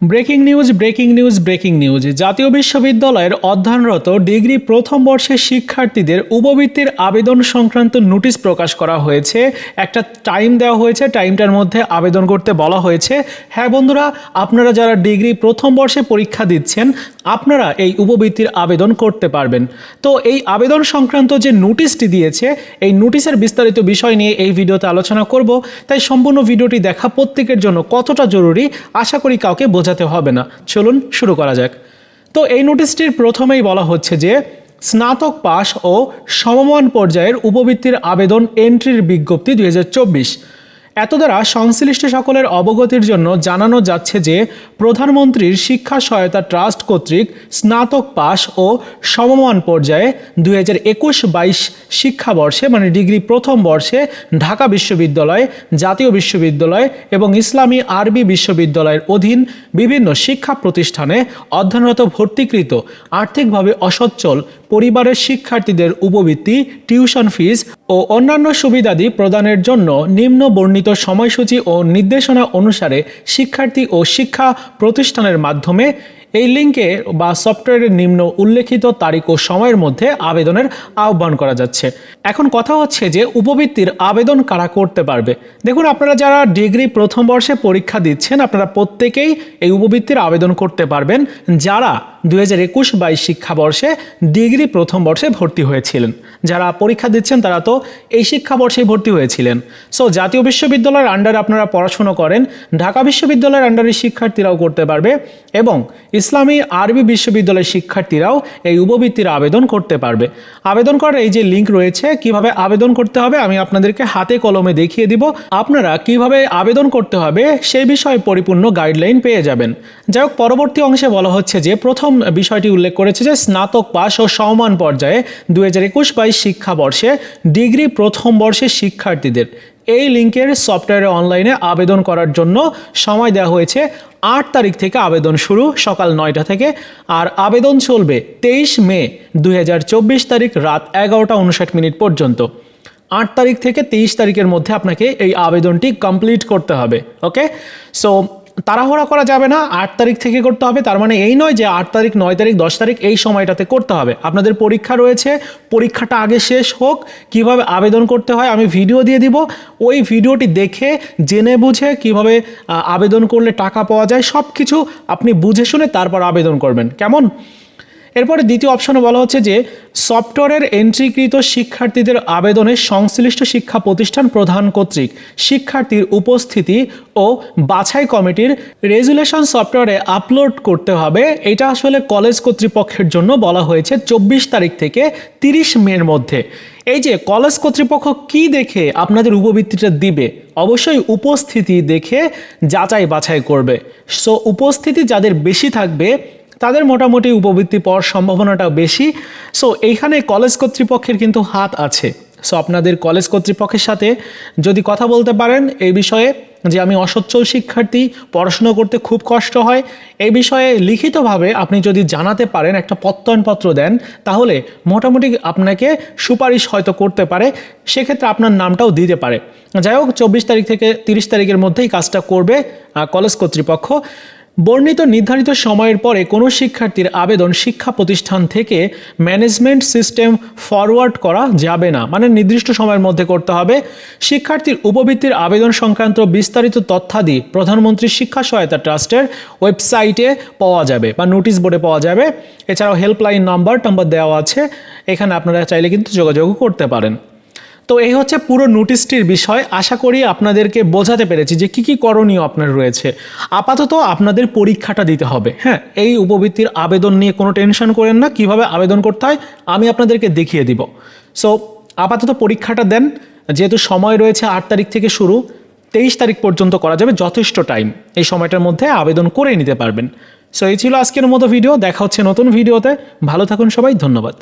Breaking news breaking news breaking news. জাতীয় বিশ্ববিদ্যালয়ের অধ্যয়নরত ডিগ্রি প্রথম বর্ষের শিক্ষার্থীদের উপবৃত্তির আবেদন সংক্রান্ত নোটিশ প্রকাশ করা হয়েছে। একটা টাইম দেওয়া হয়েছে, টাইমটার মধ্যে আবেদন করতে বলা হয়েছে। হ্যাঁ বন্ধুরা, আপনারা যারা ডিগ্রি প্রথম বর্ষে পরীক্ষা দিচ্ছেন, আপনারা এই উপবৃত্তির আবেদন করতে পারবেন। তো এই আবেদন সংক্রান্ত যে নোটিশটি দিয়েছে, এই নোটিশের বিস্তারিত বিষয় নিয়ে এই ভিডিওতে আলোচনা করব। তাই সম্পূর্ণ ভিডিওটি দেখা প্রত্যেকের জন্য কতটা জরুরি, আশা করি কাউকে বোঝাতে হবে না। চলুন শুরু করা যাক। তো এই নোটিশটির প্রথমেই বলা হচ্ছে যে, স্নাতক পাশ ও সমমান পর্যায়ের উপবৃত্তির আবেদন এন্ট্রির বিজ্ঞপ্তি দুই হাজার চব্বিশ। এত দ্বারা সংশ্লিষ্ট সকলের অবগতির জন্য জানানো যাচ্ছে যে প্রধানমন্ত্রীর শিক্ষা সহায়তা ট্রাস্ট কর্তৃক স্নাতক পাস ও সমমান পর্যায়ে দুই হাজার একুশ বাইশ শিক্ষাবর্ষে মানে ডিগ্রি প্রথম বর্ষে ঢাকা বিশ্ববিদ্যালয়, জাতীয় বিশ্ববিদ্যালয় এবং ইসলামী আরবি বিশ্ববিদ্যালয়ের অধীন বিভিন্ন শিক্ষা প্রতিষ্ঠানে অধ্যয়নরত ভর্তিকৃত আর্থিকভাবে অসচ্ছল পরিবারের শিক্ষার্থীদের উপবৃত্তি, টিউশন ফিস ও অন্যান্য সুবিধাদি প্রদানের জন্য নিম্ন বর্ণিত সময়সূচি ও নির্দেশনা অনুসারে শিক্ষার্থী ও শিক্ষা প্রতিষ্ঠানের মাধ্যমে এই লিঙ্কে বা সফটওয়্যারের নিম্ন উল্লেখিত তারিখ ও সময়ের মধ্যে আবেদনের আহ্বান করা যাচ্ছে। এখন কথা হচ্ছে যে উপবৃত্তির আবেদন কারা করতে পারবে? দেখুন, আপনারা যারা ডিগ্রি প্রথম বর্ষে পরীক্ষা দিচ্ছেন, আপনারা প্রত্যেকেই এই উপবৃত্তির আবেদন করতে পারবেন। যারা দুই হাজার একুশ বাইশ শিক্ষাবর্ষে ডিগ্রি প্রথম বর্ষে ভর্তি হয়েছিলেন। যারা পরীক্ষা দিচ্ছেন তারা তো এই শিক্ষাবর্ষেই ভর্তি হয়েছিলেন। সো জাতীয় বিশ্ববিদ্যালয়ের আন্ডারে আপনারা পড়াশুনো করেন, ঢাকা বিশ্ববিদ্যালয়ের আন্ডারে শিক্ষার্থীরাও করতে পারবে এবং ইসলামী আরবি বিশ্ববিদ্যালয়ের শিক্ষার্থীরাও এই উপবৃত্তির আবেদন করতে পারবে। আবেদন করার এই যে লিঙ্ক রয়েছে, কীভাবে আবেদন করতে হবে আমি আপনাদেরকে হাতে কলমে দেখিয়ে দিব। আপনারা কীভাবে আবেদন করতে হবে সেই বিষয়ে পরিপূর্ণ গাইডলাইন পেয়ে যাবেন। যাই হোক, পরবর্তী অংশে বলা হচ্ছে যে প্রথম বিষয়টি উল্লেখ করেছে যে স্নাতক পাস ও সমান পর্যায়ে দু হাজার একুশ বাইশ শিক্ষাবর্ষে ডিগ্রি প্রথম বর্ষের শিক্ষার্থীদের। এই লিঙ্কের সফটওয়্যারে অনলাইনে আবেদন করার জন্য সময় দেওয়া হয়েছে আট তারিখ থেকে আবেদন শুরু সকাল নয়টা থেকে আর আবেদন চলবে তেইশ মে দু হাজার চব্বিশ তারিখ রাত এগারোটা উনষাট মিনিট পর্যন্ত। আট তারিখ থেকে তেইশ তারিখের মধ্যে আপনাকে এই আবেদনটি কমপ্লিট করতে হবে, ওকে? সো তাড়াহুড়া করা যাবে না, আট তারিখ থেকে করতে হবে। তার মানে এই নয় যে আট তারিখ, নয় তারিখ, দশ তারিখ এই সময়টাতে করতে হবে। আপনাদের পরীক্ষা রয়েছে, পরীক্ষাটা আগে শেষ হোক, কীভাবে আবেদন করতে হয় আমি ভিডিও দিয়ে দিব। ওই ভিডিওটি দেখে, জেনে বুঝে কীভাবে আবেদন করলে টাকা পাওয়া যায় সব কিছু আপনি বুঝে শুনে তারপর আবেদন করবেন। কেমন? এরপরে দ্বিতীয় অপশনে বলা হচ্ছে যে, সফটওয়্যারের এন্ট্রিকৃত শিক্ষার্থীদের আবেদনে সংশ্লিষ্ট শিক্ষা প্রতিষ্ঠান প্রধান কর্তৃক শিক্ষার্থীর উপস্থিতি ও বাছাই কমিটির রেজুলেশন সফটওয়্যারে আপলোড করতে হবে। এটা আসলে কলেজ কর্তৃপক্ষের জন্য বলা হয়েছে চব্বিশ তারিখ থেকে তিরিশ মের মধ্যে। এই যে, কলেজ কর্তৃপক্ষ কি দেখে আপনাদের উপবৃত্তিটা দিবে? অবশ্যই উপস্থিতি দেখে যাচাই বাছাই করবে। সো উপস্থিতি যাদের বেশি থাকবে তাদের মোটামুটি উপবৃত্তি পাওয়ার সম্ভাবনাটা বেশি। সো এইখানে কলেজ কর্তৃপক্ষের কিন্তু হাত আছে। সো আপনাদের কলেজ কর্তৃপক্ষের সাথে যদি কথা বলতে পারেন, এই বিষয়ে যে আমি অসচ্ছল শিক্ষার্থী, পড়াশুনো করতে খুব কষ্ট হয়, এই বিষয়ে লিখিতভাবে আপনি যদি জানাতে পারেন, একটা প্রত্যয়নপত্র দেন, তাহলে মোটামুটি আপনাকে সুপারিশ হয়তো করতে পারে। সেক্ষেত্রে আপনার নামটাও দিতে পারে। যাই হোক, চব্বিশ তারিখ থেকে তিরিশ তারিখের মধ্যেই কাজটা করবে কলেজ কর্তৃপক্ষ। বর্ণিত নির্ধারিত সময়ের পরে কোনো শিক্ষার্থীর আবেদন শিক্ষা প্রতিষ্ঠান থেকে ম্যানেজমেন্ট সিস্টেম ফরওয়ার্ড করা যাবে না। মানে নির্দিষ্ট সময়ের মধ্যে করতে হবে। শিক্ষার্থীর উপবৃত্তির আবেদন সংক্রান্ত বিস্তারিত তথ্যাদি প্রধানমন্ত্রী শিক্ষা সহায়তা ট্রাস্টের ওয়েবসাইটে পাওয়া যাবে বা নোটিশ বোর্ডে পাওয়া যাবে। এছাড়াও হেল্পলাইন নাম্বার, টাম্বার দেওয়া আছে। এখানে আপনারা চাইলে কিন্তু যোগাযোগও করতে পারেন। তো এই হচ্ছে পুরো নোটিশটির বিষয়। আশা করি আপনাদেরকে বোঝাতে পেরেছি যে কি কি করণীয় আপনার রয়েছে। আপাতত আপনাদের পরীক্ষাটা দিতে হবে। হ্যাঁ এই উপবৃত্তির আবেদন নিয়ে কোনো টেনশন করেন না। কীভাবে আবেদন করতে হয় আমি আপনাদেরকে দেখিয়ে দিব। সো আপাতত পরীক্ষাটা দেন। যেহেতু সময় রয়েছে আট তারিখ থেকে শুরু, তেইশ তারিখ পর্যন্ত করা যাবে যথেষ্ট টাইম এই সময়টার মধ্যে আবেদন করে নিতে পারবেন। সো এই ছিল আজকের মতো ভিডিও দেখা হচ্ছে নতুন ভিডিওতে ভালো থাকুন সবাই। ধন্যবাদ।